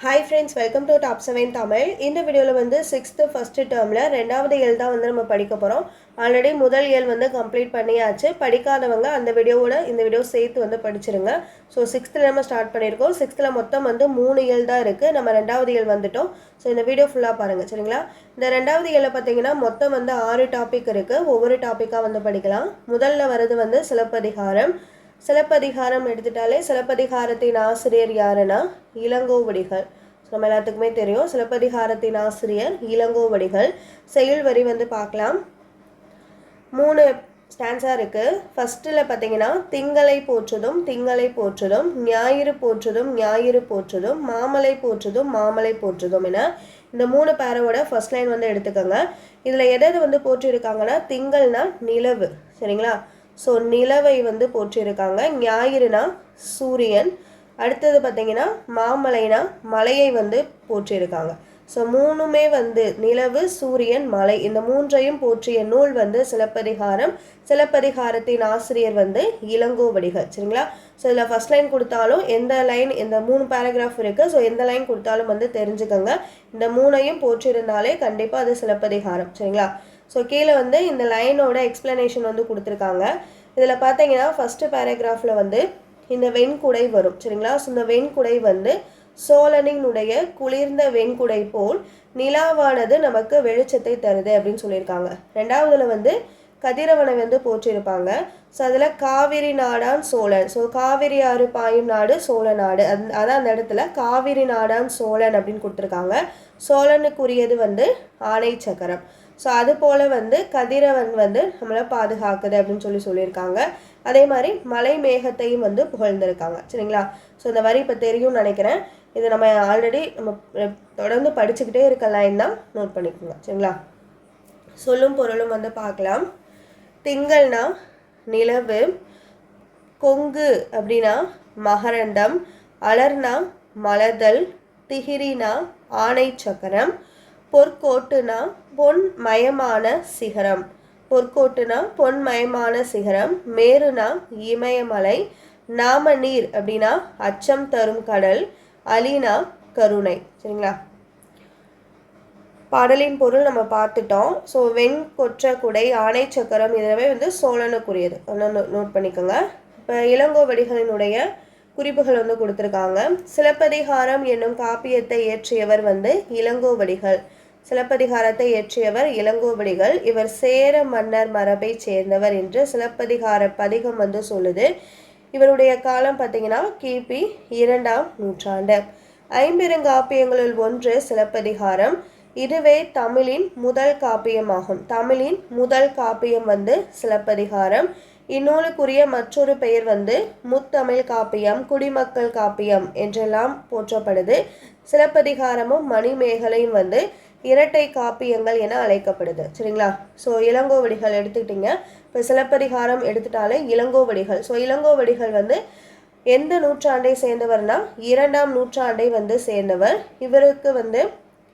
Hi friends welcome to top seven Tamil இந்த வீடியோவில் வந்து சிக்ஸ்த்து ஃபஸ்ட்டு டேர்மில் ரெண்டாவது இயல் தான் வந்து நம்ம படிக்க போகிறோம் ஆல்ரெடி முதல் இயல் வந்து கம்ப்ளீட் பண்ணியாச்சு. படிக்காதவங்க அந்த வீடியோவோட இந்த வீடியோ சேர்த்து வந்து படிச்சிருங்க. ஸோ சிக்ஸ்த்தில் நம்ம ஸ்டார்ட் பண்ணியிருக்கோம். சிக்ஸ்த்தில் மொத்தம் வந்து மூணு இயல் தான் இருக்குது நம்ம ரெண்டாவது இயல் வந்துட்டோம். ஸோ இந்த வீடியோ ஃபுல்லாக பாருங்கள் சரிங்களா? இந்த ரெண்டாவது இயலை பார்த்தீங்கன்னா மொத்தம் வந்து ஆறு டாபிக் இருக்குது ஒவ்வொரு டாப்பிக்காக வந்து படிக்கலாம். முதல்ல வர்றது வந்து சிலப்பதிகாரம். சிலப்பதிகாரம் எடுத்துட்டாலே சிலப்பதிகாரத்தின் ஆசிரியர் யாருன்னா இளங்கோவடிகள். நம்ம எல்லாத்துக்குமே தெரியும். சிலப்பதிகாரத்தின் ஆசிரியர் இளங்கோவடிகள். செயல் வரி வந்து பார்க்கலாம். மூணு ஸ்டான்ஸாக இருக்குது ஃபஸ்ட்டில் பார்த்தீங்கன்னா திங்களை போற்றுதும் திங்களை போற்றுதும் ஞாயிறு போற்றுதும் ஞாயிறு போற்றுதும் மாமலை போற்றுதும் மாமலை போற்றுதும் என இந்த மூணு பேரோட ஃபர்ஸ்ட் லைன் வந்து எடுத்துக்கோங்க. இதில் எதை வந்து போற்றிருக்காங்கன்னா திங்கள்னா நிலவு. சரிங்களா? ஸோ நிலவை வந்து போற்றியிருக்காங்க ஞாயிறுனா சூரியன். அடுத்தது பார்த்தீங்கன்னா மாமலைனா மலையை வந்து போற்றியிருக்காங்க ஸோ மூணுமே வந்து நிலவு சூரியன் மலை. இந்த மூன்றையும் போற்றிய நூல் வந்து சிலப்பதிகாரம். சிலப்பதிகாரத்தின் ஆசிரியர் வந்து இளங்கோவடிகள். சரிங்களா? ஸோ இதில் ஃபஸ்ட் லைன் கொடுத்தாலும் எந்த லைன் இந்த மூணு பேராகிராஃப் இருக்குது ஸோ எந்த லைன் கொடுத்தாலும் வந்து தெரிஞ்சுக்கோங்க. இந்த மூணையும் போற்றியிருந்தாலே கண்டிப்பாக அது சிலப்பதிகாரம். சரிங்களா? ஸோ கீழே வந்து இந்த லைனோட எக்ஸ்ப்ளனேஷன் வந்து கொடுத்துருக்காங்க. இதில் பார்த்தீங்கன்னா ஃபஸ்ட்டு பேராகிராஃபில் வந்து இந்த வெண்குடை வரும் சரிங்களா? ஸோ இந்த வெண்குடை வந்து சோழனினுடைய குளிர்ந்த வெண்குடை போல் நிலாவானது நமக்கு வெளிச்சத்தை தருது அப்படின்னு சொல்லியிருக்காங்க. ரெண்டாவதுல வந்து கதிரவனை வந்து போற்றிருப்பாங்க. ஸோ அதில் காவிரி நாடான் சோழன். ஸோ காவிரி ஆறு பாயும் நாடு சோழ நாடு. அந் அதான் அந்த இடத்துல காவிரி நாடான் சோழன் அப்படின்னு கொடுத்துருக்காங்க. சோழனுக்குரியது வந்து ஆணை சக்கரம் ஸோ அது போல் வந்து கதிரவன் வந்து நம்மளை பாதுகாக்குது அப்படின்னு சொல்லி சொல்லியிருக்காங்க. அதே மாதிரி மலை மேகத்தையும் வந்து புகழ்ந்திருக்காங்க. சரிங்களா? ஸோ இந்த வரி இப்போ தெரியும்னு நினைக்கிறேன். இது நம்ம ஆல்ரெடி நம்ம தொடர்ந்து படிச்சுக்கிட்டே இருக்க லைன் தான் நோட் பண்ணிக்கோங்க. சரிங்களா? சொல்லும் பொருளும் வந்து பார்க்கலாம். திங்கள்னா நிலவு கொங்கு அப்படின்னா மகரந்தம் அலர்னா மலதல் திகிரினா ஆணை சக்கரம் பொற்கோட்டுனா பொன்மயமான சிகரம். பொற்கோட்டுனா பொன்மயமான சிகரம் மேருனா இமயமலை நாம நீர் அப்படின்னா அச்சம் தரும் கடல் அலினா கருணை. சரிங்களா? பாடலின் பொருள் நம்ம பார்த்துட்டோம். ஸோ வெண் கொற்ற குடை ஆணை சக்கரம் இதெல்லாமே வந்து சோழனுக்குரியது. ஒன்று நோட் பண்ணிக்கோங்க. இப்போ இளங்கோவடிகளினுடைய குறிப்புகள் வந்து கொடுத்துருக்காங்க. சிலப்பதிகாரம் என்னும் காப்பியத்தை இயற்றியவர் வந்து இளங்கோவடிகள். சிலப்பதிகாரத்தை இயற்றியவர் இளங்கோவடிகள். இவர் சேர மன்னர் மரபை சேர்ந்தவர் என்று சிலப்பதிகார பதிகம் வந்து சொல்லுது. இவருடைய காலம் பார்த்தீங்கன்னா கிபி இரண்டாம் நூற்றாண்டு. ஐம்பெருங்காப்பியங்களுள் ஒன்று சிலப்பதிகாரம். இதுவே தமிழின் முதல் காப்பியமாகும். தமிழின் முதல் காப்பியம் வந்து சிலப்பதிகாரம். இந்நூலுக்குரிய மற்றொரு பெயர் வந்து முத்தமிழ் காப்பியம் குடிமக்கள் காப்பியம் என்றெல்லாம் போற்றப்படுது. சிலப்பதிகாரமும் மணிமேகலையும் வந்து இரட்டை காப்பியங்கள் என அழைக்கப்படுது. சரிங்களா? ஸோ இளங்கோவடிகள் எடுத்துக்கிட்டிங்க. இப்போ சிலப்பதிகாரம் எடுத்துட்டாலே இளங்கோவடிகள். ஸோ இளங்கோவடிகள் வந்து எந்த நூற்றாண்டை சேர்ந்தவர்னா இரண்டாம் நூற்றாண்டை வந்து சேர்ந்தவர். இவருக்கு வந்து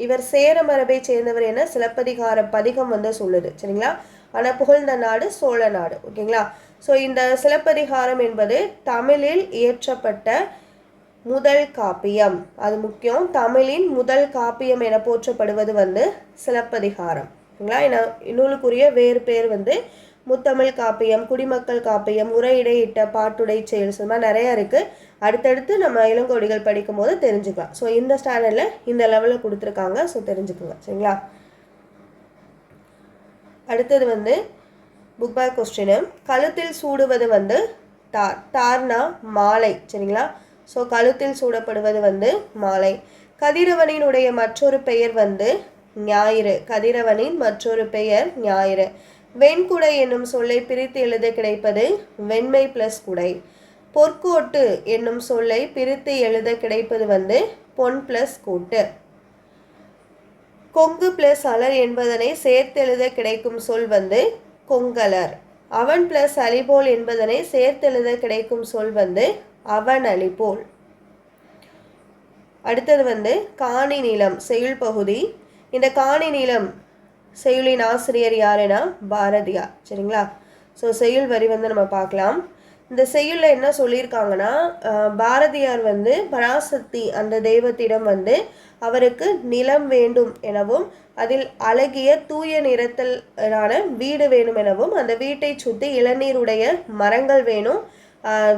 இவர் சேர மரபை சேர்ந்தவர் என சிலப்பதிகார பதிகம் வந்து சொல்லுது. சரிங்களா? ஆனால் புகழ்ந்த நாடு சோழ நாடு. ஓகேங்களா? ஸோ இந்த சிலப்பதிகாரம் என்பது தமிழில் இயற்றப்பட்ட முதல் காப்பியம். அது முக்கியம். தமிழின் முதல் காப்பியம் என போற்றப்படுவது வந்து சிலப்பதிகாரம். ஓகேங்களா? என நூலுக்குரிய வேறு பேர் வந்து முத்தமிழ் காப்பியம் குடிமக்கள் காப்பியம் உரையிடையிட்ட பாட்டுடை செயல் சும்மா மாதிரி நிறையா இருக்குது அடுத்தடுத்து நம்ம இளங்கோடிகள் படிக்கும் போது தெரிஞ்சுக்கலாம். ஸோ இந்த ஸ்டாண்டர்டில் இந்த லெவலில் கொடுத்துருக்காங்க. ஸோ தெரிஞ்சுக்கோங்க. சரிங்களா? அடுத்தது வந்து புக் பேக் கொஸ்டின் கழுத்தில் சூடுவது வந்து தார் தார்னா மாலை. சரிங்களா? ஸோ கழுத்தில் சூடப்படுவது வந்து மாலை. கதிரவனினுடைய மற்றொரு பெயர் வந்து ஞாயிறு. கதிரவனின் மற்றொரு பெயர் ஞாயிறு. வெண்குடை என்னும் சொல்லை பிரித்து எழுத கிடைப்பது வெண்மை பிளஸ் குடை. பொற்கோட்டு என்னும் சொல்லை பிரித்து எழுத கிடைப்பது வந்து பொன் பிளஸ் கோட்டு. கொங்கு பிளஸ் அலர் என்பதனை சேர்த்தெழுத கிடைக்கும் சொல் வந்து கொங்கலர். அவன் பிளஸ் அலிபோல் என்பதனை சேர்த்தெழுத கிடைக்கும் சொல் வந்து அவன் அலிபோல் அடுத்தது வந்து காணி நிலம் செயல் பகுதி. இந்த காணி நிலம் செயலின் ஆசிரியர் யாருன்னா? பாரதியார். சரிங்களா? ஸோ செயல் வரி வந்து நம்ம பார்க்கலாம். இந்த செயலில் என்ன சொல்லியிருக்காங்கன்னா பாரதியார் வந்து பராசக்தி அந்த தெய்வத்திடம் வந்து அவருக்கு நிலம் வேண்டும் எனவும் அதில் அழகிய தூய நிறத்தலான வீடு வேணும் எனவும் அந்த வீட்டை சுற்றி இளநீருடைய மரங்கள் வேணும்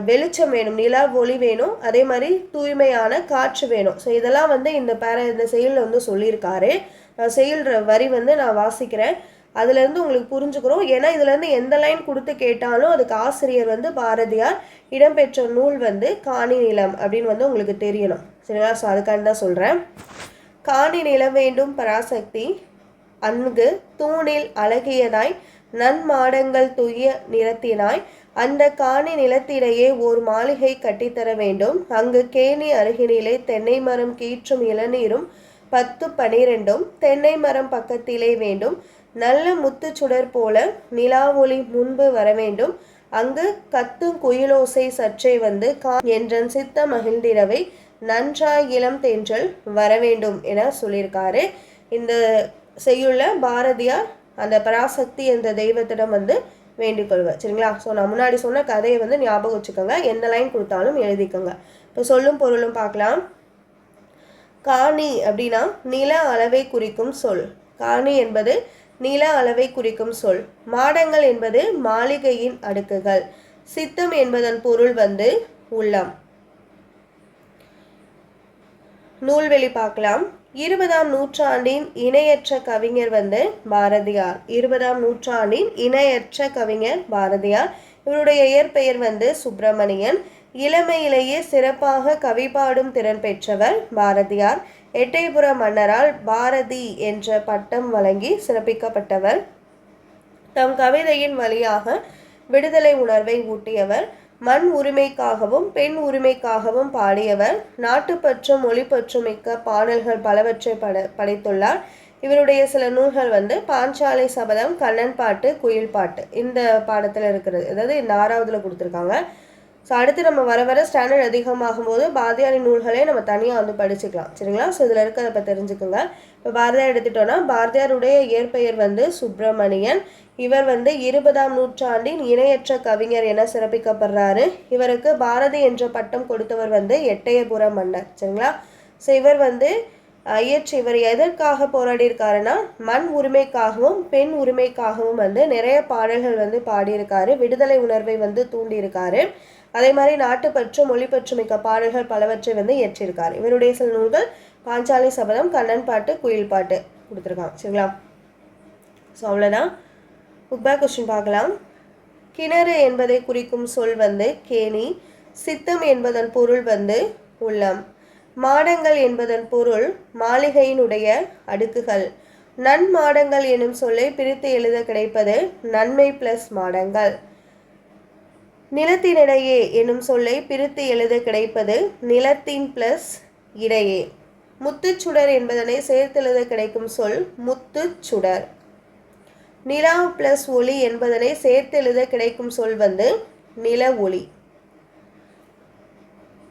வெளிச்சம் வேணும் நிலா ஒளி வேணும் அதே மாதிரி தூய்மையான காற்று வேணும். ஸோ இதெல்லாம் வந்து இந்த பேர இந்த செயலில் வந்து சொல்லியிருக்காரு. நான் செயல் வரி வந்து நான் வாசிக்கிறேன். அதுலேருந்து உங்களுக்கு புரிஞ்சுக்கிறோம். ஏன்னா இதுலேருந்து எந்த லைன் கொடுத்து கேட்டாலும் அதுக்கு ஆசிரியர் வந்து பாரதியார் இடம்பெற்ற நூல் வந்து காணி நிலம் அப்படின்னு வந்து உங்களுக்கு தெரியணும். சரிங்களா? ஸோ அதுக்காண்டி தான் சொல்கிறேன் காணி நிலம் வேண்டும் பராசக்தி. அங்கு தூணில் அழகியதாய் நன்மாடங்கள் துய்ய நிறத்தினாய். அந்த காணி நிலத்திலேயே ஓர் மாளிகை கட்டித்தர வேண்டும். அங்கு கேணி அருகினிலே தென்னை மரம் கீற்றும் இளநீரும் பத்து பனிரெண்டும் தென்னை மரம் பக்கத்திலே வேண்டும். நல்ல முத்துச்சுடர் போல நிலாவொளி முன்பு வர வேண்டும். அங்கு கத்தும் குயிலோசை சற்றே வந்து கா என்றன் சித்த மகிழ்ந்திரவை நன்றாய் இளம் தென்றல் வர வேண்டும் என சொல்லியிருக்காரு. இந்த செய்யுள்ள பாரதியார் அந்த பராசக்தி என்ற தெய்வத்திடம் வந்து வேண்டிக்கொள்வேன் சரிங்களா? ஸோ நான் முன்னாடி சொன்ன கதையை வந்து ஞாபகம் வச்சுக்கோங்க. எந்த லைன் கொடுத்தாலும் எழுதிக்கோங்க. இப்போ சொல்லும் பொருளும் பார்க்கலாம். காணி அப்படின்னா நில அளவை குறிக்கும் சொல். காணி என்பது நில அளவை குறிக்கும் சொல். மாடங்கள் என்பது மாளிகையின் அடுக்குகள். சித்தம் என்பதன் பொருள் வந்து உள்ளம். நூல்வெளி பார்க்கலாம். இருபதாம் நூற்றாண்டின் இணையற்ற கவிஞர் வந்து பாரதியார். இருபதாம் நூற்றாண்டின் இணையற்ற கவிஞர் பாரதியார். இவருடைய இயற்பெயர் வந்து சுப்பிரமணியன். இளமையிலேயே சிறப்பாக கவி பாடும் திறன் பெற்றவர் பாரதியார். எட்டயபுர மன்னரால் பாரதி என்ற பட்டம் வழங்கி சிறப்பிக்கப்பட்டவர். தம் கவிதையின் வழியாக விடுதலை உணர்வை ஊட்டியவர். மண் உரிமைக்காகவும் பெண் உரிமைக்காகவும் பாடியவர் நாட்டுப்பற்றும் மொழிப்பற்றும் மிக்க பாடல்கள் பலவற்றை பட படைத்துள்ளார். இவருடைய சில நூல்கள் வந்து பாஞ்சாலை சபதம் கண்ணன் பாட்டு குயில் பாட்டு இந்த பாடத்தில் இருக்கிறது. அதாவது இந்த ஆறாவதுல கொடுத்துருக்காங்க. ஸோ அடுத்து நம்ம வர வர ஸ்டாண்டர்ட் அதிகமாகும் போது பாரதியாரின் நூல்களே நம்ம தனியாக வந்து படிச்சுக்கலாம். சரிங்களா? ஸோ இதில் இருக்கிறத இப்போ தெரிஞ்சுக்கோங்க. இப்போ பாரதியார் எடுத்துட்டோன்னா பாரதியாருடைய இயற்பெயர் வந்து சுப்பிரமணியன். இவர் வந்து இருபதாம் நூற்றாண்டின் இணையற்ற கவிஞர் என சிறப்பிக்கப்படுறாரு. இவருக்கு பாரதி என்ற பட்டம் கொடுத்தவர் வந்து எட்டயபுர மன்னர். சரிங்களா? ஸோ இவர் வந்து இயற்று இவர் எதற்காக போராடியிருக்காருன்னா மண் உரிமைக்காகவும் பெண் உரிமைக்காகவும் வந்து நிறைய பாடல்கள் வந்து பாடியிருக்காரு. விடுதலை உணர்வை வந்து தூண்டியிருக்காரு. அதே மாதிரி நாட்டுப்பற்று மொழிப்பற்று மிக்க பாடல்கள் பலவற்றை வந்து இயற்றியிருக்கார். இவருடைய சில நூல்கள் பாஞ்சாலி சபதம் கண்ணன் பாட்டு குயில் பாட்டு கொடுத்துருக்காங்க. சரிங்களா? ஸோ அவ்வளோதான் புக் பேக் கொஸ்டின் பார்க்கலாம். கிணறு என்பதை குறிக்கும் சொல் வந்து கேணி சித்தம் என்பதன் பொருள் வந்து உள்ளம் மாடங்கள் என்பதன் பொருள் மாளிகையினுடைய அடுக்குகள் நன்மாடங்கள் எனும் சொல்லை பிரித்து எழுத கிடைப்பது நன்மை பிளஸ் மாடங்கள். நிலத்தினிடையே எனும் சொல்லை பிரித்து எழுத கிடைப்பது நிலத்தின் பிளஸ் இடையே. முத்துச்சுடர் என்பதனை சேர்த்தெழுத கிடைக்கும் சொல் முத்துச்சுடர் நிலா பிளஸ் ஒளி என்பதனை சேர்த்தெழுத கிடைக்கும் சொல் வந்து நில ஒளி.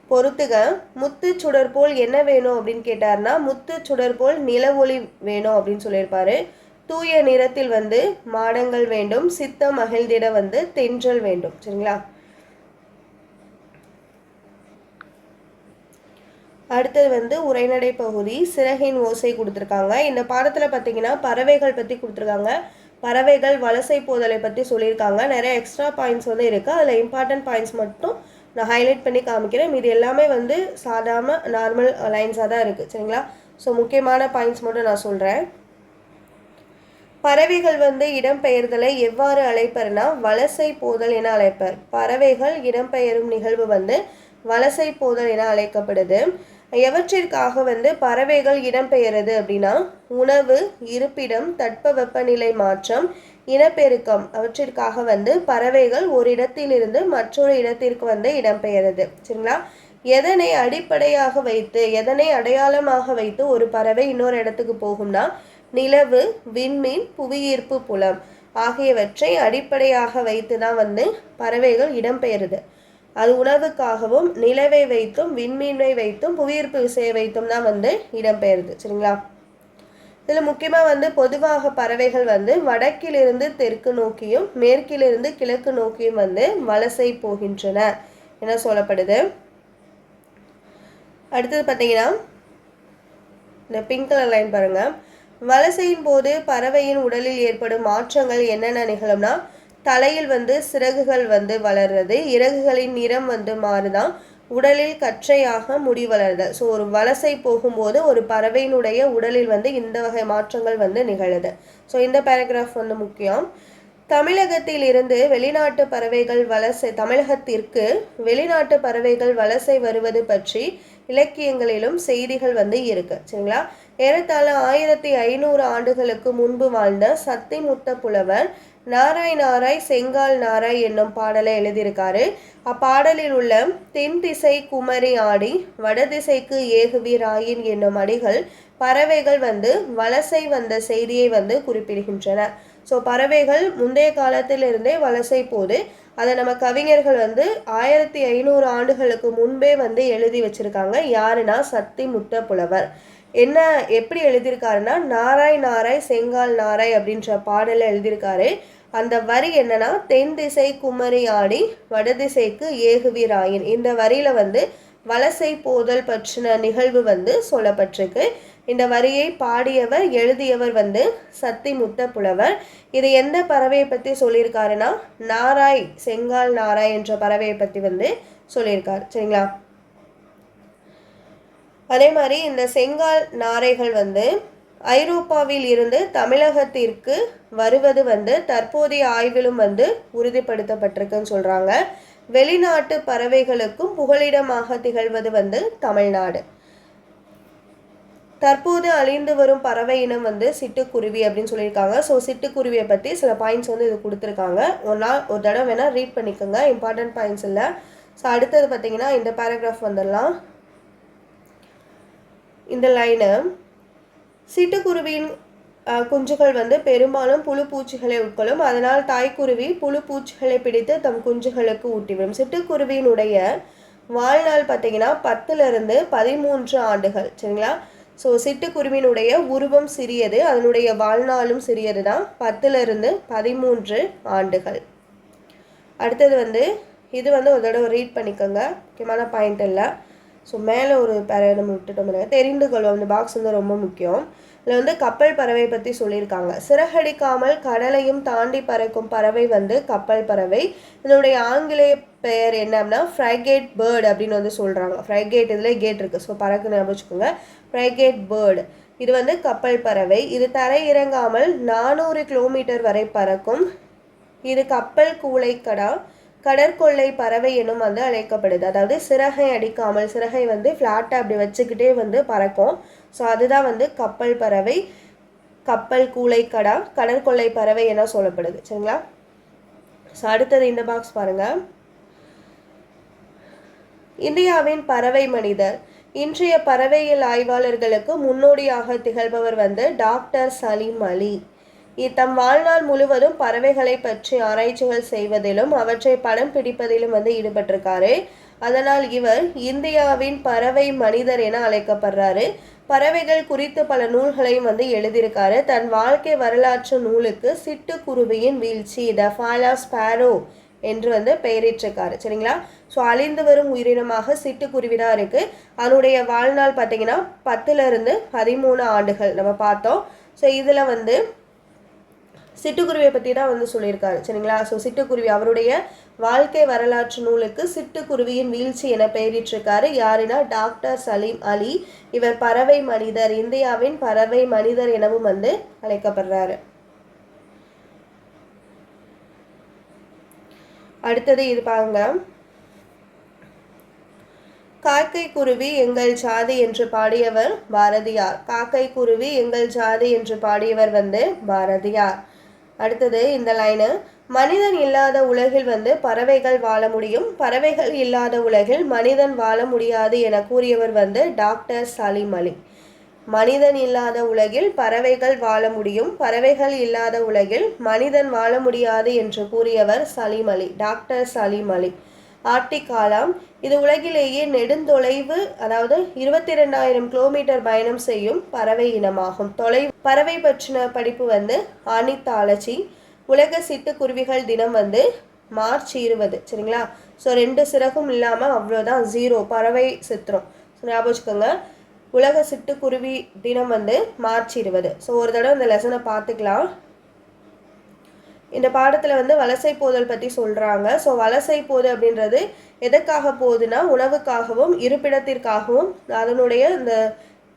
பொறுத்துக முத்து சுடர் போல் என்ன வேணும் அப்படின்னு கேட்டார்னா முத்து சுடர் போல் நில ஒளி வேணும் அப்படின்னு சொல்லியிருப்பாரு. தூய நிறத்தில் வந்து மாடங்கள் வேண்டும் சித்த மகிழ்ந்திட வந்து தென்றல் வேண்டும். சரிங்களா? அடுத்தது வந்து உரைநடை பகுதி சிறகின் ஓசை கொடுத்துருக்காங்க. இந்த பாடத்தில் பார்த்தீங்கன்னா பறவைகள் பற்றி கொடுத்துருக்காங்க. பறவைகள் வலசை போதலை பற்றி சொல்லியிருக்காங்க. நிறைய எக்ஸ்ட்ரா பாயிண்ட்ஸ் வந்து இருக்குது அதில் இம்பார்ட்டன்ட் பாயிண்ட்ஸ் மட்டும் நான் ஹைலைட் பண்ணி காமிக்கிறேன். இது எல்லாமே வந்து சாதாரண நார்மல் லைன்ஸாக தான் இருக்குது சரிங்களா? ஸோ முக்கியமான பாயிண்ட்ஸ் மட்டும் நான் சொல்கிறேன் பறவைகள் வந்து இடம்பெயர்தலை எவ்வாறு அழைப்பர்னா வலசை போதல் என அழைப்பர். பறவைகள் இடம்பெயரும் நிகழ்வு வந்து வலசை போதல் என அழைக்கப்படுது. எவற்றிற்காக வந்து பறவைகள் இடம்பெயருது அப்படின்னா உணவு இருப்பிடம் தட்பவெப்பநிலை மாற்றம் இனப்பெருக்கம் அவற்றிற்காக வந்து பறவைகள் ஒரு இடத்திலிருந்து மற்றொரு இடத்திற்கு வந்து இடம்பெயருது சரிங்களா? எதனை அடிப்படையாக வைத்து எதனை அடையாளமாக வைத்து ஒரு பறவை இன்னொரு இடத்துக்கு போகும்னா நிலவு விண்மீன் புவியீர்ப்பு புலம் ஆகியவற்றை அடிப்படையாக வைத்து தான் வந்து பறவைகள் இடம்பெயருது. அது உணவுக்காகவும் நிலவை வைத்தும் விண்மீனை வைத்தும் புவியீர்ப்பு விசையை வைத்தும் தான் வந்து இடம்பெயருது. சரிங்களா? இதில் முக்கியமாக வந்து பொதுவாக பறவைகள் வந்து வடக்கிலிருந்து தெற்கு நோக்கியும் மேற்கிலிருந்து கிழக்கு நோக்கியும் வந்து வலசை போகின்றன என சொல்லப்படுது. அடுத்தது பார்த்தீங்கன்னா இந்த பிங்க் கலர் லைன் பாருங்க. வலசையின் போது பறவையின் உடலில் ஏற்படும் மாற்றங்கள் என்னென்ன நிகழும்னா தலையில் வந்து சிறகுகள் வந்து வளர்றது இறகுகளின் நிறம் வந்து மாறுதான். உடலில் கற்றையாக முடி வளருது ஸோ ஒரு வலசை போகும்போது ஒரு பறவையினுடைய உடலில் வந்து இந்த வகை மாற்றங்கள் வந்து நிகழுது. ஸோ இந்த பேராகிராஃப் வந்து முக்கியம். தமிழகத்தில் இருந்து வெளிநாட்டு பறவைகள் வலசை தமிழகத்திற்கு வெளிநாட்டு பறவைகள் வலசை வருவது பற்றி இலக்கியங்களிலும் செய்திகள் வந்து இருக்கு. சரிங்களா? ஏறத்தாழ ஆயிரத்தி ஐநூறு ஆண்டுகளுக்கு முன்பு வாழ்ந்த சத்திமுத்த புலவர் நாராய் நாராய் செங்கால் நாராய் என்னும் பாடலை எழுதியிருக்காரு. அப்பாடலில் உள்ள தென் திசை குமரி ஆடி வடதிசைக்கு ஏகுவீராயின் என்னும் அடிகள் பறவைகள் வந்து வலசை வந்த செய்தியை வந்து குறிப்பிடுகின்றன. ஸோ பறவைகள் முந்தைய காலத்திலிருந்தே வலசை போது அதை நம்ம கவிஞர்கள் வந்து ஆயிரத்தி ஐநூறு ஆண்டுகளுக்கு முன்பே வந்து எழுதி வச்சிருக்காங்க. யாருன்னா சத்தி முத்த புலவர் என்ன எப்படி எழுதியிருக்காருன்னா நாராய் நாராய் செங்கால் நாராய் அப்படின்ற பாடலை எழுதியிருக்காரு. அந்த வரி என்னன்னா தென் திசை குமரி ஆடி வடதிசைக்கு ஏகுவீராயின். இந்த வரியில வந்து வலசை போதல் பற்றின நிகழ்வு வந்து சொல்லப்பட்டிருக்கு. இந்த வரியை பாடியவர் எழுதியவர் வந்து சத்திமுத்த புலவர் இது எந்த பறவையை பற்றி சொல்லியிருக்காருன்னா நாராய் செங்கால் நாராய் என்ற பறவையை பற்றி வந்து சொல்லியிருக்கார். சரிங்களா? அதே மாதிரி இந்த செங்கால் நாரைகள் வந்து ஐரோப்பாவில் இருந்து தமிழகத்திற்கு வருவது வந்து தற்போதைய ஆய்விலும் வந்து உறுதிப்படுத்தப்பட்டிருக்குன்னு சொல்கிறாங்க வெளிநாட்டு பறவைகளுக்கும் புகலிடமாக திகழ்வது வந்து தமிழ்நாடு. தற்போது அழிந்து வரும் பறவை இனம் வந்து சிட்டுக்குருவி அப்படின்னு சொல்லியிருக்காங்க. ஸோ சிட்டுக்குருவியை பற்றி சில பாயிண்ட்ஸ் வந்து இது கொடுத்துருக்காங்க. ஒரு நாள் ஒரு தடவை வேணால் ரீட் பண்ணிக்கோங்க. இம்பார்ட்டன்ட் பாயிண்ட்ஸ் இல்லை. ஸோ அடுத்தது பார்த்தீங்கன்னா இந்த பேராகிராஃப் வந்துடலாம். இந்த லைனு சிட்டுக்குருவியின் குஞ்சுகள் வந்து பெரும்பாலும் புழு பூச்சிகளை உட்கொள்ளும். அதனால் தாய்க்குருவி புழு பூச்சிகளை பிடித்து தம் குஞ்சுகளுக்கு ஊட்டிவிடும். சிட்டுக்குருவியினுடைய வாழ்நாள் பார்த்தீங்கன்னா பத்துலேருந்து பதிமூன்று ஆண்டுகள். சரிங்களா? ஸோ சிட்டுக்குருவியினுடைய உருவம் சிறியது. அதனுடைய வாழ்நாளும் சிறியது தான் பத்துலேருந்து பதிமூன்று ஆண்டுகள். அடுத்தது வந்து இது வந்து ஒரு தடவை ரீட் பண்ணிக்கோங்க. முக்கியமான பாயிண்ட் இல்லை ஸோ மேலே ஒரு பறவை நம்ம விட்டுட்டோம் பாருங்க. தெரிந்து கொள்வோம். இந்த பாக்ஸ் வந்து ரொம்ப முக்கியம். இதில் வந்து கப்பல் பறவை பற்றி சொல்லியிருக்காங்க. சிறகடிக்காமல் கடலையும் தாண்டி பறக்கும் பறவை வந்து கப்பல் பறவை. இதனுடைய ஆங்கிலேய பெயர் என்ன அப்படின்னா ஃப்ரைகேட் பேர்டு அப்படின்னு வந்து சொல்கிறாங்க ஃப்ரைகேட் இதில் கேட் இருக்குது ஸோ பறக்கு ஞாபகம் வச்சுக்கோங்க. ஃப்ரைகேட் பேர்டு இது வந்து கப்பல் பறவை. இது தரை இறங்காமல் நானூறு கிலோமீட்டர் வரை பறக்கும். இது கப்பல் கூளைக்கடா. கடற்கொள்ளை பறவை எனும் வந்து அழைக்கப்படுது. அதாவது சிறகை அடிக்காமல் சிறகை வந்து ஃப்ளாட்டாக அப்படி வச்சுக்கிட்டே வந்து பறக்கும். ஸோ அதுதான் வந்து கப்பல் பறவை கப்பல் கூளைக்கடா கடற்கொள்ளை பறவை என சொல்லப்படுது. சரிங்களா? ஸோ அடுத்தது இந்த பாக்ஸ் பாருங்கள் இந்தியாவின் பறவை மனிதர். இன்றைய பறவையியல் ஆய்வாளர்களுக்கு முன்னோடியாக திகழ்பவர் வந்து டாக்டர் சலீம் அலி. தம் வாழ்நாள் முழுவதும் பறவைகளை பற்றி ஆராய்ச்சிகள் செய்வதிலும் அவற்றை படம் பிடிப்பதிலும் வந்து ஈடுபட்டிருக்காரு. அதனால் இவர் இந்தியாவின் பறவை மனிதர் என அழைக்கப்படுறாரு. பறவைகள் குறித்து பல நூல்களையும் வந்து எழுதியிருக்காரு. தன் வாழ்க்கை வரலாற்று நூலுக்கு சிட்டுக்குருவியின் வீழ்ச்சி த ஃபாலா ஸ்பேரோ என்று வந்து பெயரிட்டிருக்காரு. சரிங்களா? ஸோ அழிந்து வரும் உயிரினமாக சிட்டுக்குருவி தான் இருக்குது அதனுடைய வாழ்நாள் பார்த்தீங்கன்னா பத்துலேருந்து பதிமூணு ஆண்டுகள் நம்ம பார்த்தோம். ஸோ இதில் வந்து சிட்டுக்குருவியை பற்றி தான் வந்து சொல்லியிருக்காரு சரிங்களா? ஸோ சிட்டுக்குருவி அவருடைய வாழ்க்கை வரலாற்று நூலுக்கு சிட்டுக்குருவியின் வீழ்ச்சி என பெயரிட்டிருக்காரு. யாருன்னா டாக்டர் சலீம் அலி. இவர் பறவை மனிதர் இந்தியாவின் பறவை மனிதர் எனவும் வந்து அழைக்கப்படுறாரு. அடுத்தது இது காக்கை குருவி எங்கள் ஜாதி என்று பாடியவர் பாரதியார். காக்கை குருவி எங்கள் ஜாதி என்று பாடியவர் வந்து பாரதியார். அடுத்தது இந்த லைனு மனிதன் இல்லாத உலகில் வந்து பறவைகள் வாழ முடியும். பறவைகள் இல்லாத உலகில் மனிதன் வாழ முடியாது என கூறியவர் வந்து டாக்டர் சலீம் அலி. மனிதன் இல்லாத உலகில் பறவைகள் வாழ முடியும். பறவைகள் இல்லாத உலகில் மனிதன் வாழ முடியாது என்று கூறியவர் சலீம் அலி. டாக்டர் சலீம் அலி. ஆர்டிகாலம் இது உலகிலேயே நெடுந்தொலைவு அதாவது இருபத்தி ரெண்டாயிரம் கிலோமீட்டர் பயணம் செய்யும் பறவை இனமாகும். தொலை பறவை பற்றின படிப்பு வந்து ஆனித்தாலஜி உலக சிட்டுக்குருவிகள் தினம் வந்து மார்ச் இருபது சரிங்களா? ஸோ ரெண்டு சிறகும் இல்லாமல் அவ்வளோதான் ஜீரோ பறவை சித்திரம். ஸோ ஞாபகம் வச்சுக்கோங்க. உலக சிட்டுக்குருவி தினம் வந்து மார்ச் இருபது. ஸோ ஒரு தடவை இந்த லெசனை பார்த்துக்கலாம். இந்த பாடத்தில் வந்து வலசை போதல் பற்றி சொல்கிறாங்க ஸோ வலசை போது அப்படின்றது எதற்காக போகுதுன்னா உணவுக்காகவும் இருப்பிடத்திற்காகவும் அதனுடைய இந்த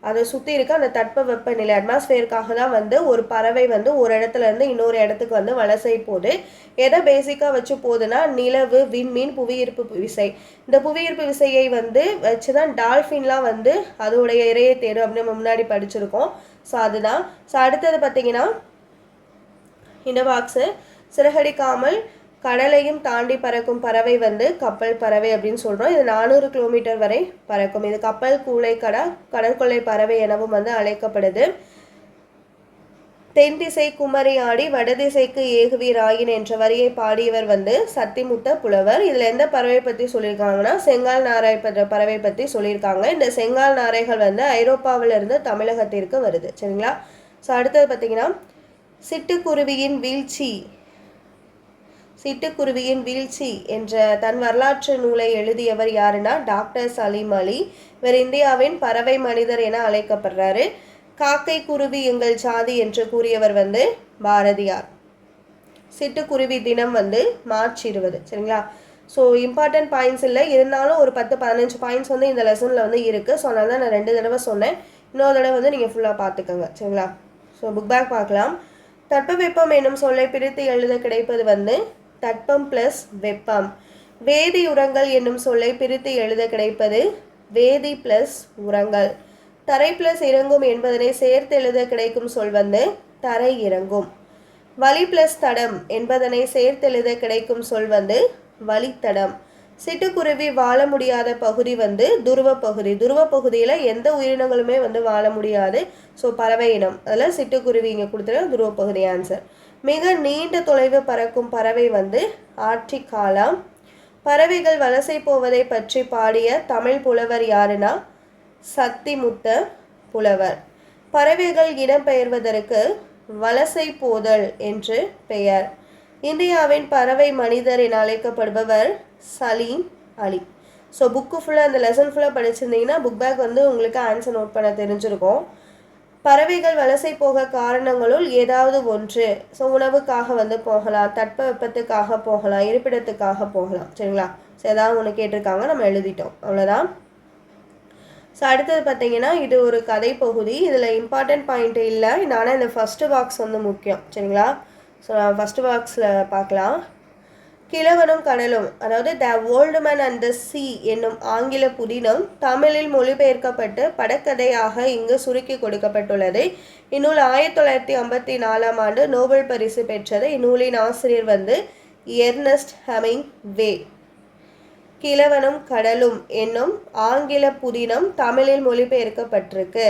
அதை சுற்றி இருக்க அந்த தட்ப வெப்பநிலை அட்மாஸ்ஃபியருக்காக தான் வந்து ஒரு பறவை வந்து ஒரு இடத்துல இருந்து இன்னொரு இடத்துக்கு வந்து வலசை போகுது எதை பேசிக்காக வச்சு போகுதுன்னா நிலவு விண்மீன் புவியீர்ப்பு விசை. இந்த புவியீர்ப்பு விசையை வந்து வச்சு தான் டால்ஃபின்லாம் வந்து அதோடைய இறையை தேடும் அப்படின்னு நம்ம முன்னாடி படிச்சிருக்கோம். ஸோ அதுதான். ஸோ அடுத்தது பார்த்தீங்கன்னா இந்த பாக்ஸு சிறகடிக்காமல் கடலையும் தாண்டி பறக்கும் பறவை வந்து கப்பல் பறவை அப்படின்னு சொல்கிறோம் இது நானூறு கிலோமீட்டர் வரை பறக்கும். இது கப்பல் கூளை கடா கடற்கொள்ளை பறவை எனவும் வந்து அழைக்கப்படுது. தென் திசை குமரி ஆடி வடதிசைக்கு ஏகுவீர் ஆயின் என்ற வரியை பாடியவர் வந்து சத்திமுத்த புலவர். இதில் எந்த பறவை பற்றி சொல்லியிருக்காங்கன்னா செங்கால் நாரை பறவை பற்றி சொல்லியிருக்காங்க. இந்த செங்கால் நாரைகள் வந்து ஐரோப்பாவிலிருந்து தமிழகத்திற்கு வருது. சரிங்களா? ஸோ அடுத்தது பார்த்தீங்கன்னா சிட்டுக்குருவியின் வீழ்ச்சி. சிட்டுக்குருவியின் வீழ்ச்சி என்ற தன் வரலாற்று நூலை எழுதியவர் யாருன்னா டாக்டர் சலீம் அலி. இவர் இந்தியாவின் பறவை மனிதர் என அழைக்கப்படுறாரு. காக்கை குருவி எங்கள் சாதி என்று கூறியவர் வந்து பாரதியார். சிட்டுக்குருவி தினம் வந்து மார்ச் இருபது சரிங்களா? ஸோ இம்பார்ட்டன்ட் பாயிண்ட்ஸ் இல்லை. இருந்தாலும் ஒரு பத்து பதினஞ்சு பாயிண்ட்ஸ் வந்து இந்த லெசனில் வந்து இருக்குது ஸோ அதனால தான் நான் ரெண்டு தடவை சொன்னேன். இன்னொரு தடவை வந்து நீங்கள் ஃபுல்லாக பார்த்துக்கோங்க சரிங்களா? ஸோ புக் பேக் பார்க்கலாம். தட்பவெப்பம் என்னும் சொல்லை பிரித்து எழுத கிடைப்பது வந்து தட்பம் ப்ளஸ் வெப்பம். வேதி உரங்கள் என்னும் சொல்லை பிரித்து எழுத கிடைப்பது வேதி ப்ளஸ் உரங்கள். தரை ப்ளஸ் இறங்கும் என்பதனை சேர்த்து எழுத கிடைக்கும் சொல் வந்து தரை இறங்கும். வலி ப்ளஸ் தடம் என்பதனை சேர்த்து எழுத கிடைக்கும் சொல் வந்து வலித்தடம் சிட்டுக்குருவி வாழ முடியாத பகுதி வந்து துருவ பகுதி. துருவ பகுதியில் எந்த உயிரினங்களுமே வந்து வாழ முடியாது. ஸோ பறவை இனம். அதில் சிட்டுக்குருவி இங்கே கொடுத்துருக்க துருவ பகுதி ஆன்சர் மிக நீண்ட தொலைவு பறக்கும் பறவை வந்து ஆற்றிக்காலாம் பறவைகள் வலசை போவதை பற்றி பாடிய தமிழ் புலவர் யாருன்னா? சத்திமுத்த புலவர். பறவைகள் இடம்பெயர்வதற்கு வலசை போதல் என்று பெயர். இந்தியாவின் பறவை மனிதர் என அழைக்கப்படுபவர் சலீம் அலி. ஸோ புக்கு ஃபுல்லாக அந்த லெசன் ஃபுல்லாக படிச்சிருந்தீங்கன்னா புக் பேக் வந்து உங்களுக்கு ஆன்சர் நோட் பண்ண தெரிஞ்சிருக்கும். பறவைகள் வலசை போக காரணங்களுள் ஏதாவது ஒன்று. ஸோ உணவுக்காக வந்து போகலாம் தட்பவெப்பத்துக்காக போகலாம் இருப்பிடத்துக்காக போகலாம். சரிங்களா? ஸோ ஏதாவது ஒன்று கேட்டிருக்காங்க நம்ம எழுதிட்டோம். அவ்வளோதான் ஸோ அடுத்தது பார்த்தீங்கன்னா இது ஒரு கதை பகுதி. இதில் இம்பார்ட்டன்ட் பாயிண்ட் இல்லை. ஆனால் இந்த ஃபஸ்ட்டு பாக்ஸ் வந்து முக்கியம். சரிங்களா? ஸோ ஃபஸ்ட்டு பாக்ஸில் பார்க்கலாம். கிழவனும் கடலும் அதாவது the old man and the sea என்னும் ஆங்கில புதினம் தமிழில் மொழிபெயர்க்கப்பட்டு படக்கதையாக இங்கு சுருக்கி கொடுக்கப்பட்டுள்ளது. இந்நூல் ஆயிரத்தி தொள்ளாயிரத்தி ஐம்பத்தி நாலாம் ஆண்டு நோபல் பரிசு பெற்றது. இந்நூலின் ஆசிரியர் வந்து எர்னஸ்ட் ஹமிங் வே கிழவனும் கடலும் என்னும் ஆங்கில புதினம் தமிழில் மொழிபெயர்க்கப்பட்டிருக்கு.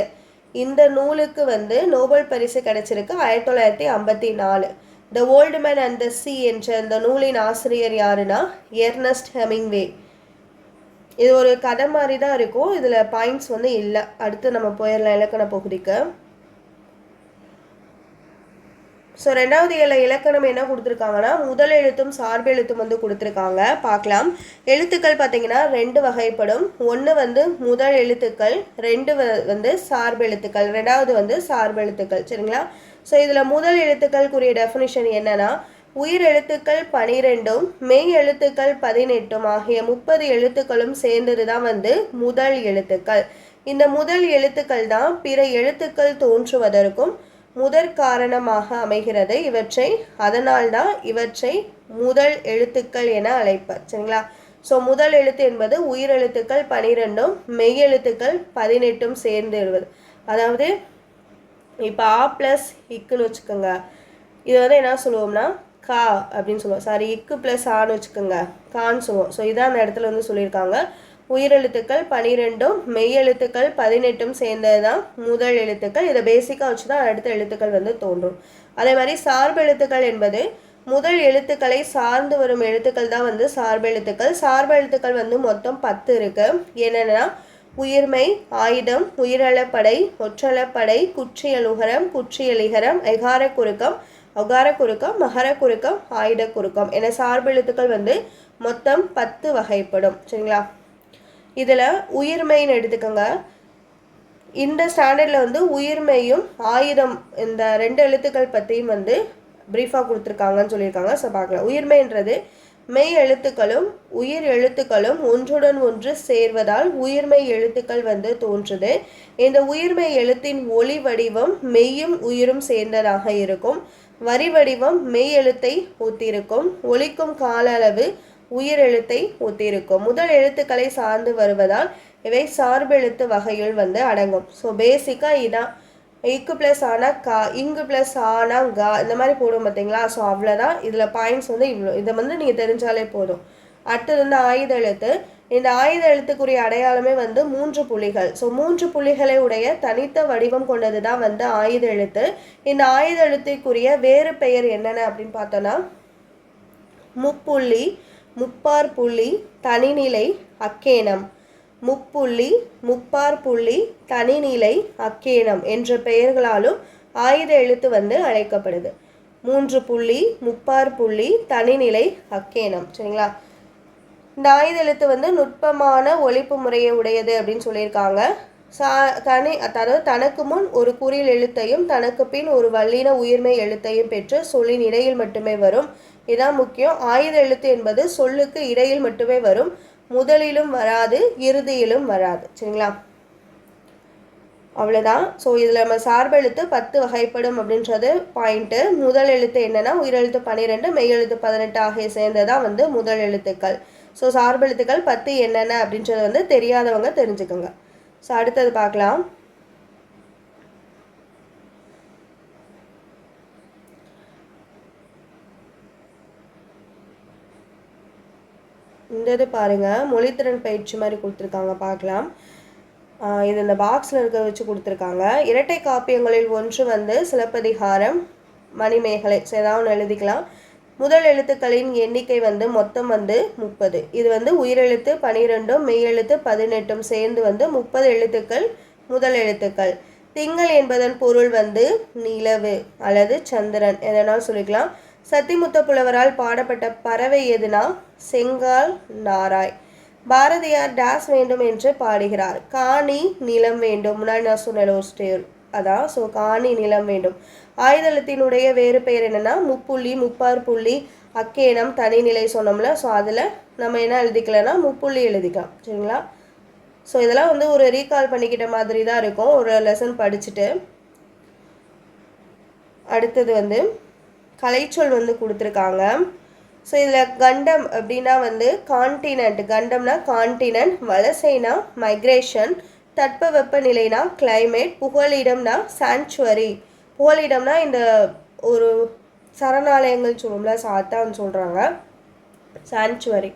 இந்த நூலுக்கு வந்து நோபல் பரிசு கிடைச்சிருக்கு ஆயிரத்தி தொள்ளாயிரத்தி ஐம்பத்தி நாலு. The old man and the sea என்ற இந்த நூலின் ஆசிரியர் யாருன்னா? எர்னஸ்ட் ஹெமிங்வே இது ஒரு கதை மாதிரி தான் இருக்கும். இதில் பாயிண்ட்ஸ் வந்து இல்லை. அடுத்து நம்ம போயிடலாம் இலக்கண பகுதிக்கு. ஸோ ரெண்டாவது இல இலக்கணம் என்ன கொடுத்துருக்காங்கன்னா முதல் எழுத்தும் சார்பு எழுத்தும் வந்து கொடுத்துருக்காங்க. பார்க்கலாம். எழுத்துக்கள் பார்த்தீங்கன்னா ரெண்டு வகைப்படும். ஒன்று வந்து முதல் எழுத்துக்கள் ரெண்டு வ- வந்து சார்பு எழுத்துக்கள். ரெண்டாவது வந்து சார்பு எழுத்துக்கள். சரிங்களா? ஸோ இதில் முதல் எழுத்துக்களுக்குரிய டெஃபினிஷன் என்னன்னா உயிர் எழுத்துக்கள் பனிரெண்டும் மெய் எழுத்துக்கள் பதினெட்டும் ஆகிய முப்பது எழுத்துக்களும் சேர்ந்தது தான் வந்து முதல் எழுத்துக்கள். இந்த முதல் எழுத்துக்கள் தான் பிற எழுத்துக்கள் தோன்றுவதற்கும் முதற் காரணமாக அமைகிறது. இவற்றை அதனால்தான் இவற்றை முதல் எழுத்துக்கள் என அழைப்பர். சரிங்களா? ஸோ முதல் எழுத்து என்பது உயிரெழுத்துக்கள் பனிரெண்டும் மெய்யெழுத்துக்கள் பதினெட்டும் சேர்ந்து அதாவது இப்போ ஆ ப்ளஸ் இக்குன்னு வச்சுக்கோங்க. இது வந்து என்ன சொல்லுவோம்னா கா அப்படின்னு சொல்லுவோம். சாரி இக்கு ப்ளஸ் ஆன்னு வச்சுக்கோங்க. கான்னு சொல்லுவோம். ஸோ இதான் அந்த இடத்துல வந்து சொல்லியிருக்காங்க. உயிரெழுத்துக்கள் பனிரெண்டும் மெய்யெழுத்துக்கள் பதினெட்டும் சேர்ந்தது தான் முதல் எழுத்துக்கள். இதை பேசிக்காக வச்சு தான் அடுத்த எழுத்துக்கள் வந்து தோன்றும். அதே மாதிரி சார்பு எழுத்துக்கள் என்பது முதல் எழுத்துக்களை சார்ந்து வரும் எழுத்துக்கள் தான் வந்து சார்பு எழுத்துக்கள். சார்பு எழுத்துக்கள் வந்து மொத்தம் பத்து இருக்கு. என்னென்னா உயிர்மை ஆயுதம் உயிரளப்படை ஒற்றளப்படை குற்றியலுகரம் குற்றியலிகரம் எகார குறுக்கம் ஒகார குறுக்கம் மகர குறுக்கம் ஆயுத குறுக்கம் என சார்பு எழுத்துக்கள் வந்து மொத்தம் பத்து வகைப்படும். சரிங்களா? இதில் உயிர்மைன்னு எடுத்துக்கோங்க. இந்த ஸ்டாண்டர்டில் வந்து உயிர்மையும் ஆயுதம் இந்த ரெண்டு எழுத்துக்கள் பற்றியும் வந்து ப்ரீஃபாக கொடுத்துருக்காங்கன்னு சொல்லியிருக்காங்க. ஸோ பார்க்கலாம். உயிர்மைன்றது மெய் எழுத்துக்களும் உயிர் எழுத்துக்களும் ஒன்றுடன் ஒன்று சேர்வதால் உயிர்மெய் எழுத்துக்கள் வந்து தோன்றுது. இந்த உயிர்மெய் எழுத்தின் ஒளி வடிவம் மெய்யும் உயிரும் சேர்ந்ததாக இருக்கும். வரி வடிவம் மெய் எழுத்தை ஒத்திருக்கும். ஒலிக்கும் கால அளவு உயிர் எழுத்தை ஒத்திருக்கும். முதல் எழுத்துக்களை சார்ந்து வருவதால் இவை சார்பெழுத்து வகையில் வந்து அடங்கும். ஸோ பேசிக்காக இதான் இக்கு ப்ளஸ் ஆனால் கா இங்கு ப்ளஸ் ஆனா கா இந்த மாதிரி போடும் பார்த்தீங்களா? ஸோ அவ்வளோதான் இதில் பாயிண்ட்ஸ் வந்து இவ்வளோ இதை வந்து நீங்கள் தெரிஞ்சாலே போதும். அடுத்தது வந்து ஆயுத எழுத்து. இந்த ஆயுத எழுத்துக்குரிய அடையாளமே வந்து மூன்று புள்ளிகள். ஸோ மூன்று புள்ளிகளை உடைய தனித்த வடிவம் கொண்டது தான் வந்து ஆயுத எழுத்து. இந்த ஆயுத எழுத்துக்குரிய வேறு பெயர் என்னென்ன அப்படின்னு பார்த்தோன்னா முப்புள்ளி முப்பார் புள்ளி தனிநிலை அக்கேனம் முப்புள்ளி முப்பார் புள்ளி தனிநிலை அக்கேணம் என்ற பெயர்களாலும் ஆயுத எழுத்து வந்து அழைக்கப்படுது. மூன்று புள்ளி முப்பார் புள்ளி தனிநிலை அக்கேனம் சரிங்களா? இந்த ஆயுத எழுத்து வந்து நுட்பமான ஒழிப்பு முறையை உடையது அப்படின்னு சொல்லியிருக்காங்க. சா தனி அதாவது தனக்கு முன் ஒரு குறில் எழுத்தையும் தனக்கு பின் ஒரு வல்லின உயிர்மை எழுத்தையும் பெற்று சொல்லின் இடையில் மட்டுமே வரும். இதான் முக்கியம். ஆயுத எழுத்து என்பது சொல்லுக்கு இடையில் மட்டுமே வரும். முதலிலும் வராது இறுதியிலும் வராது. சரிங்களா? அவ்வளோதான் ஸோ இதில் நம்ம சார்பெழுத்து பத்து வகைப்படும் அப்படின்றது பாயிண்ட்டு முதல் எழுத்து என்னென்னா உயிரெழுத்து பன்னிரெண்டு மெய்யெழுத்து பதினெட்டு ஆகிய சேர்ந்ததான் வந்து முதல் எழுத்துக்கள். ஸோ சார்பெழுத்துக்கள் பத்து என்னென்ன அப்படின்றது வந்து தெரியாதவங்க தெரிஞ்சுக்கோங்க. ஸோ அடுத்தது பார்க்கலாம். இந்த இது பாருங்கள் மொழித்திறன் பயிற்சி மாதிரி கொடுத்துருக்காங்க பார்க்கலாம். இது இந்த பாக்ஸில் இருக்க வச்சு கொடுத்துருக்காங்க. இரட்டை காப்பியங்களில் ஒன்று வந்து சிலப்பதிகாரம் மணிமேகலை. ஸோ ஏதாவது ஒன்று எழுதிக்கலாம். முதல் எழுத்துக்களின் எண்ணிக்கை வந்து மொத்தம் வந்து முப்பது. இது வந்து உயிரெழுத்து பனிரெண்டும் மெய்யெழுத்து பதினெட்டும் சேர்ந்து வந்து முப்பது எழுத்துக்கள் முதல் எழுத்துக்கள். திங்கள் என்பதன் பொருள் வந்து நிலவு அல்லது சந்திரன். எதனால் சொல்லிக்கலாம். சத்திமுத்த புலவரால் பாடப்பட்ட பறவை எதுனா? செங்கால் நாராய். பாரதியார் டாஸ் வேண்டும் என்று பாடுகிறார். காணி நிலம் வேண்டும். முன்னாடி நான் சொன்னேன் ஒரு ஸ்டேர் அதான் ஸோ காணி நிலம் வேண்டும். ஆயுதளத்தினுடைய வேறு பெயர் என்னன்னா முப்புள்ளி முப்பார் புள்ளி அக்கேனம் தனிநிலை சொன்னோம்ல ஸோ அதில் நம்ம என்ன எழுதிக்கலன்னா முப்புள்ளி எழுதிக்கலாம். சரிங்களா? ஸோ இதெல்லாம் வந்து ஒரு ரீகால் பண்ணிக்கிட்ட மாதிரி தான் இருக்கும். ஒரு லெசன் படிச்சுட்டு. அடுத்தது வந்து கலைச்சொல் வந்து கொடுத்துருக்காங்க. ஸோ இதில் கண்டம் அப்படின்னா வந்து கான்டினென்ட் கண்டம்னா கான்டினென்ட் வலசைனா மைக்ரேஷன் தட்பவெப்ப நிலைனா கிளைமேட் புகலிடம்னா சாங்சுவரி புகலிடம்னா இந்த ஒரு சரணாலயங்கள் சொல்லுவோம்ல சாத்தான்னு சொல்கிறாங்க சாங்சுவரி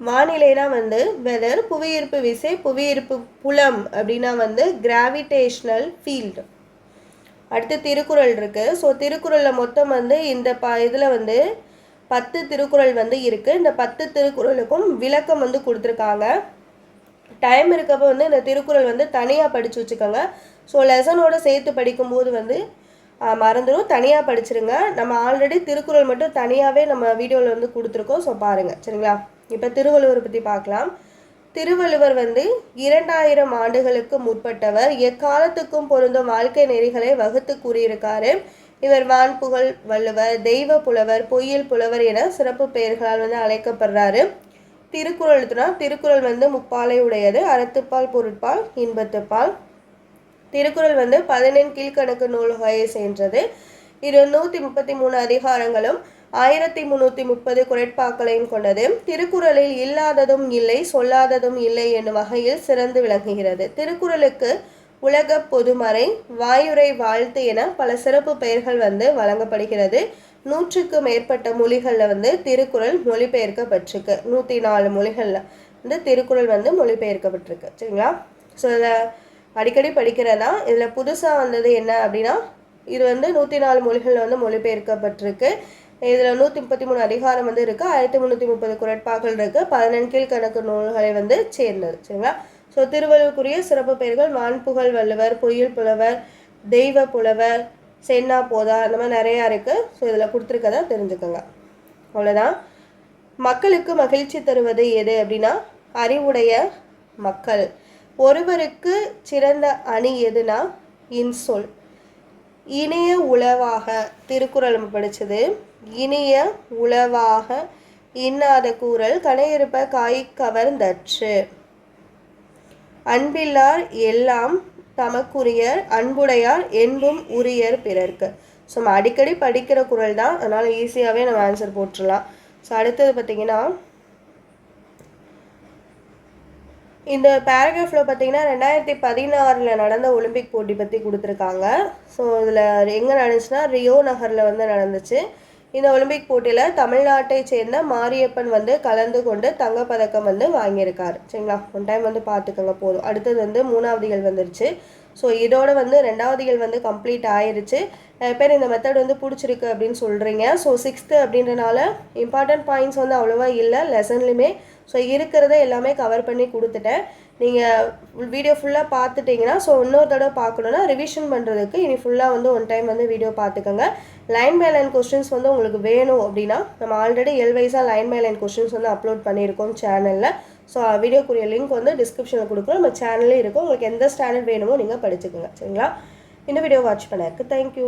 வானிலைனா வந்து வெதர் புவியீர்ப்பு விசை புவியீர்ப்பு புலம் அப்படின்னா வந்து கிராவிடேஷ்னல் ஃபீல்டு அடுத்து திருக்குறள் இருக்குது ஸோ திருக்குறளில் மொத்தம் வந்து இந்த ப இதில் வந்து பத்து திருக்குறள் வந்து இருக்குது இந்த பத்து திருக்குறளுக்கும் விளக்கம் வந்து கொடுத்துருக்காங்க. டைம் இருக்கப்போ வந்து இந்த திருக்குறள் வந்து தனியாக படித்து வச்சுக்கோங்க. ஸோ லெசனோட சேர்த்து படிக்கும்போது வந்து மறந்துடும் தனியாக படிச்சிருங்க. நம்ம ஆல்ரெடி திருக்குறள் மட்டும் தனியாகவே நம்ம வீடியோவில் வந்து கொடுத்துருக்கோம். ஸோ பாருங்கள் சரிங்களா? இப்போ திருவள்ளுவரை பற்றி பார்க்கலாம். திருவள்ளுவர் வந்து இரண்டாயிரம் ஆண்டுகளுக்கு முற்பட்டவர். எக்காலத்துக்கும் பொருந்தும் வாழ்க்கை நெறிகளை வகுத்து கூறியிருக்காரு. இவர் வான்புகழ் வள்ளுவர் தெய்வ புலவர் பொய்யில் புலவர் என சிறப்பு பெயர்களால் வந்து அழைக்கப்படுறாரு. திருக்குறள் திருக்குறள் வந்து முப்பாலை உடையது அறத்துப்பால் பொருட்பால் இன்பத்துப்பால். திருக்குறள் வந்து பதினெண் கீழ்க்கணக்கு நூல் வகையை சேர்ந்தது. இது நூற்றி முப்பத்தி மூணு அதிகாரங்களும் ஆயிரத்தி முந்நூற்றி முப்பது குரட்பாக்களையும் கொண்டது. திருக்குறளில் இல்லாததும் இல்லை சொல்லாததும் இல்லை என்னும் வகையில் சிறந்து விளங்குகிறது. திருக்குறளுக்கு உலக பொதுமறை வாயுரை வாழ்த்து என பல சிறப்பு பெயர்கள் வந்து வழங்கப்படுகிறது. நூற்றுக்கு மேற்பட்ட மொழிகளில் வந்து திருக்குறள் மொழிபெயர்க்கப்பட்டிருக்கு. நூற்றி நாலு மொழிகளில் வந்து திருக்குறள் வந்து மொழிபெயர்க்கப்பட்டிருக்கு. சரிங்களா? ஸோ இதை அடிக்கடி படிக்கிறதா? இதில் புதுசாக வந்தது என்ன அப்படின்னா இது வந்து நூற்றி நாலு மொழிகளில் வந்து மொழிபெயர்க்கப்பட்டிருக்கு. இதில் நூற்றி முப்பத்தி மூணு அதிகாரம் வந்து இருக்குது ஆயிரத்தி முந்நூற்றி முப்பது குரட்பாக்கள் இருக்குது பதினெண் கீழ்கணக்கு நூல்களை வந்து சேர்ந்தது. சரிங்களா? ஸோ திருவள்ளுவருக்குரிய சிறப்பு பெயர்கள் வான்புகழ் வள்ளுவர் பொய்யில் புலவர் தெய்வ புலவர் சென்னா போதா அந்த மாதிரி நிறையா இருக்குது ஸோ இதில் கொடுத்துருக்கதை தெரிஞ்சுக்கோங்க. அவ்வளோதான் மக்களுக்கு மகிழ்ச்சி தருவது எது அப்படின்னா அறிவுடைய மக்கள். ஒருவருக்கு சிறந்த அணி எதுனா இன்சொல். இணைய உளவாக திருக்குறள் நம்ம படித்தது இனிய உளவாக இன்னாத கூறல் கனையிருப்ப காய் கவர்ந்தற்று. அன்பில்லார் எல்லாம் தமக்குரியர் அன்புடையார் என்பும் உரியர் பிறர்க்கு. ஸோ நம்ம அடிக்கடி படிக்கிற குரல் தான். அதனால் ஈஸியாகவே நம்ம ஆன்சர் போட்டுடலாம் ஸோ அடுத்தது பார்த்தீங்கன்னா இந்த பேராகிராஃபில் பார்த்தீங்கன்னா ரெண்டாயிரத்தி பதினாறில் நடந்த ஒலிம்பிக் போட்டி பற்றி கொடுத்துருக்காங்க. ஸோ இதில் எங்கே நடந்துச்சுன்னா ரியோ நகரில் வந்து நடந்துச்சு. இந்த ஒலிம்பிக் போட்டியில் தமிழ்நாட்டை சேர்ந்த மாரியப்பன் வந்து கலந்து கொண்டு தங்கப்பதக்கம் வந்து வாங்கியிருக்காரு. சரிங்களா? ஒன் டைம் வந்து பார்த்துக்கோங்க போதும். அடுத்தது வந்து மூணாவதுகள் வந்துருச்சு. ஸோ இதோட வந்து ரெண்டாவதுகள் வந்து கம்ப்ளீட் ஆயிருச்சு. பேர் இந்த மெத்தட் வந்து பிடிச்சிருக்கு அப்படின்னு சொல்கிறீங்க ஸோ சிக்ஸ்த்து அப்படின்றனால இம்பார்ட்டன்ட் பாயிண்ட்ஸ் வந்து அவ்வளோவா இல்லை லெசன்லையுமே ஸோ இருக்கிறத எல்லாமே கவர் பண்ணி கொடுத்துட்டேன். நீங்கள் வீடியோ ஃபுல்லாக பார்த்துட்டிங்கன்னா ஸோ இன்னொரு தடவை பார்க்கணுன்னா ரிவிஷன் பண்ணுறதுக்கு இனி ஃபுல்லாக வந்து ஒன் டைம் வந்து வீடியோ பார்த்துக்கோங்க. லைன் பை லைன் கொஸ்டின்ஸ் வந்து உங்களுக்கு வேணும் அப்படின்னா நம்ம ஆல்ரெடி எல்வைஸாக லைன் பை லைன் கொஸ்டின்ஸ் வந்து அப்லோட் பண்ணியிருக்கோம் சேனலில் ஸோ வீடியோக்குரிய லிங்க் வந்து டிஸ்கிரிப்ஷனில் கொடுக்குறோம். நம்ம சேனலே இருக்கும். உங்களுக்கு எந்த ஸ்டாண்டர்ட் வேணுமோ நீங்கள் படிச்சுக்கோங்க. சரிங்களா? இந்த வீடியோ வாட்ச் பண்ணதுக்கு தேங்க்யூ